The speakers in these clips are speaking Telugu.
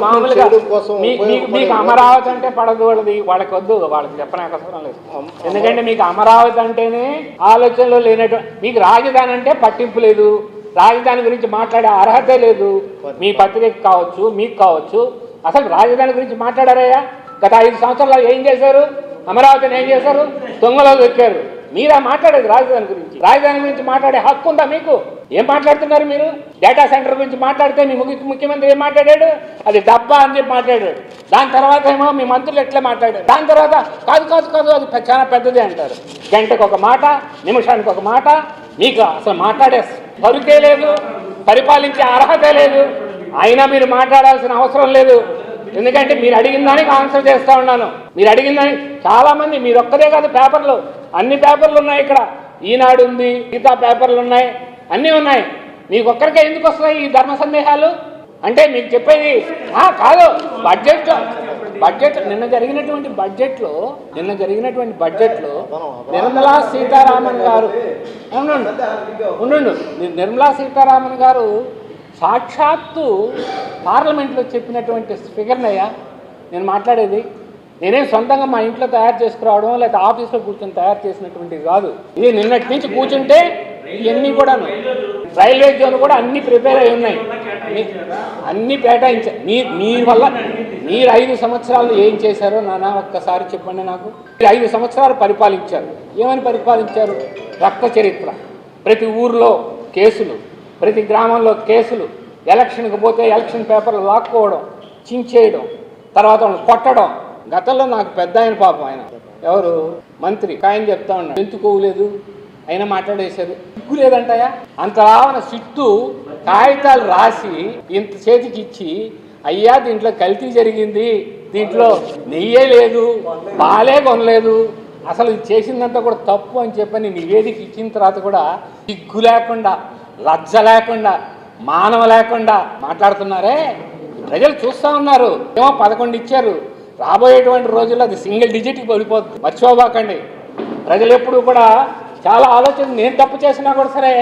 మామూలుగా మీకు అమరావతి అంటే పడదు వాళ్ళది. వాళ్ళకి వద్దు. వాళ్ళకి చెప్పనక అవసరం లేదు. ఎందుకంటే మీకు అమరావతి అంటేనే ఆలోచనలో లేనటువంటి మీకు రాజధాని అంటే పట్టింపు లేదు. రాజధాని గురించి మాట్లాడే అర్హతే లేదు. మీ పత్రికకి కావచ్చు మీకు కావచ్చు. అసలు రాజధాని గురించి మాట్లాడారయ్యా? గత ఐదు సంవత్సరాలు ఏం చేశారు? అమరావతిని ఏం చేశారు? దొంగలో దొక్కారు. మీరా మాట్లాడేది రాజధాని గురించి? రాజధాని గురించి మాట్లాడే హక్కు ఉందా మీకు? ఏం మాట్లాడుతున్నారు మీరు? డేటా సెంటర్ గురించి మాట్లాడితే మీ ముఖ్య- ముఖ్యమంత్రి ఏం మాట్లాడాడు? అది డబ్బా అని చెప్పి మాట్లాడాడు. దాని తర్వాత ఏమో మీ మంత్రులు ఎట్లా మాట్లాడారు? దాని తర్వాత కాదు కాదు కాదు అది చాలా పెద్దది అంటారు. గంటకు ఒక మాట నిమిషానికి ఒక మాట మీకు అసలు మాట్లాడే పరుకే లేదు పరిపాలించే అర్హత లేదు. అయినా మీరు మాట్లాడాల్సిన అవసరం లేదు. ఎందుకంటే మీరు అడిగిన దానికి ఆన్సర్ చేస్తూ ఉన్నాను. మీరు అడిగిన దానికి చాలామంది మీరు ఒక్కదే కాదు పేపర్లు. అన్ని పేపర్లు ఉన్నాయి ఇక్కడ. ఈనాడు ఉంది మిగతా పేపర్లు ఉన్నాయి అన్నీ ఉన్నాయి. మీకు ఒక్కరికే ఎందుకు వస్తున్నాయి ఈ ధర్మ సందేహాలు? అంటే మీకు చెప్పేది ఆ, కాదు బడ్జెట్ బడ్జెట్ నిన్న జరిగినటువంటి బడ్జెట్లో నిన్న జరిగినటువంటి బడ్జెట్లో నిర్మలా సీతారామన్ గారు ఉండు ఉండు నిర్మలా సీతారామన్ గారు సాక్షాత్తు పార్లమెంట్లో చెప్పినటువంటి ఫిగర్నయ్యా నేను మాట్లాడేది నేనేం సొంతంగా మా ఇంట్లో తయారు చేసుకురావడం లేదా ఆఫీస్లో కూర్చొని తయారు చేసినటువంటిది కాదు. ఇది నిన్నటి నుంచి కూర్చుంటే ఇవన్నీ కూడాను. రైల్వే జోన్ కూడా అన్ని ప్రిపేర్ అయి ఉన్నాయి. అన్ని- అన్ని కేటాయించారు మీ మీ వల్ల మీరు ఐదు సంవత్సరాలు ఏం చేశారో నానా ఒక్కసారి చెప్పండి నాకు. మీరు ఐదు సంవత్సరాలు పరిపాలించారు. ఏమని పరిపాలించారు? రక్త చరిత్ర. ప్రతి ఊర్లో కేసులు. ప్రతి గ్రామంలో కేసులు ఎలక్షన్కి పోతే ఎలక్షన్ పేపర్లు లాక్కోవడం చించేయడం తర్వాత కొట్టడం. గతంలో నాకు పెద్ద ఆయన పాపం ఆయన. ఎవరు? మంత్రి. ఆయన చెప్తా ఉన్నాడు. ఎందుకోలేదు ఆయన మాట్లాడేశారు. సిగ్గు లేదంటాయా? అంత రావన సిట్టు కాగితాలు రాసి ఇంత చేతికి ఇచ్చి అయ్యా దీంట్లో కల్తీ జరిగింది. దీంట్లో నెయ్యే లేదు పాలే కొనలేదు. అసలు చేసిందంతా కూడా తప్పు అని చెప్పని నివేదిక ఇచ్చిన తర్వాత కూడా సిగ్గు లేకుండా లజ్జ లేకుండా మానవ లేకుండా మాట్లాడుతున్నారే? ప్రజలు చూస్తూ ఉన్నారు. ఏమో పదకొండు ఇచ్చారు. రాబోయేటువంటి రోజుల్లో అది సింగిల్ డిజిట్కి పడిపోతుంది మర్చిపోబాకండి. ప్రజలు ఎప్పుడు కూడా చాలా ఆలోచన నేను తప్పు చేసినా కూడా సరే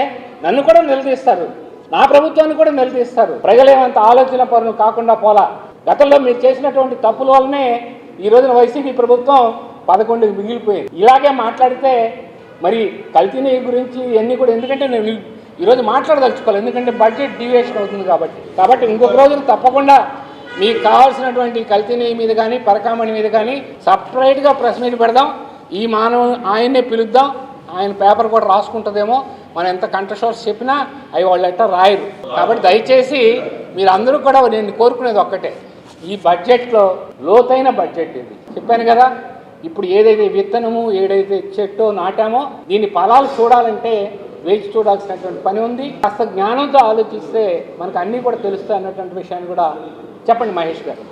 నన్ను కూడా నిలదీస్తారు. నా ప్రభుత్వాన్ని కూడా నిలదీస్తారు. ప్రజలేమంత ఆలోచన పనులు కాకుండా పోలా. గతంలో మీరు చేసినటువంటి తప్పుల వల్లనే ఈ రోజున వైసీపీ ప్రభుత్వం పదకొండుకి మిగిలిపోయింది. ఇలాగే మాట్లాడితే మరి కల్తీని గురించి ఇవన్నీ కూడా ఎందుకంటే నేను ఈరోజు మాట్లాడదలుచుకోవాలి. ఎందుకంటే బడ్జెట్ డివియేషన్ అవుతుంది కాబట్టి. కాబట్టి ఇంకొక రోజున తప్పకుండా మీకు కావాల్సినటువంటి కల్తీని మీద కానీ పరకామణి మీద కానీ సపరేట్గా ప్రెస్ మీట్ పెడదాం. ఈ మానవ ఆయన్నే పిలుద్దాం. ఆయన పేపర్ కూడా రాసుకుంటుందేమో. మనం ఎంత కంఠశోష చెప్పినా అవి వాళ్ళు ఎట్ట రాయరు. కాబట్టి దయచేసి మీరు అందరూ కూడా నేను కోరుకునేది ఒక్కటే. ఈ బడ్జెట్లో లోతైన బడ్జెట్ ఇది. చెప్పాను కదా ఇప్పుడు ఏదైతే విత్తనము ఏదైతే చెట్టో నాటామో దీని ఫలాలు చూడాలంటే వేచి చూడాల్సినటువంటి పని ఉంది. కాస్త జ్ఞానంతో ఆలోచిస్తే మనకు అన్నీ కూడా తెలుస్తాయి అన్నటువంటి విషయాన్ని కూడా చెప్పండి మహేష్ గారు.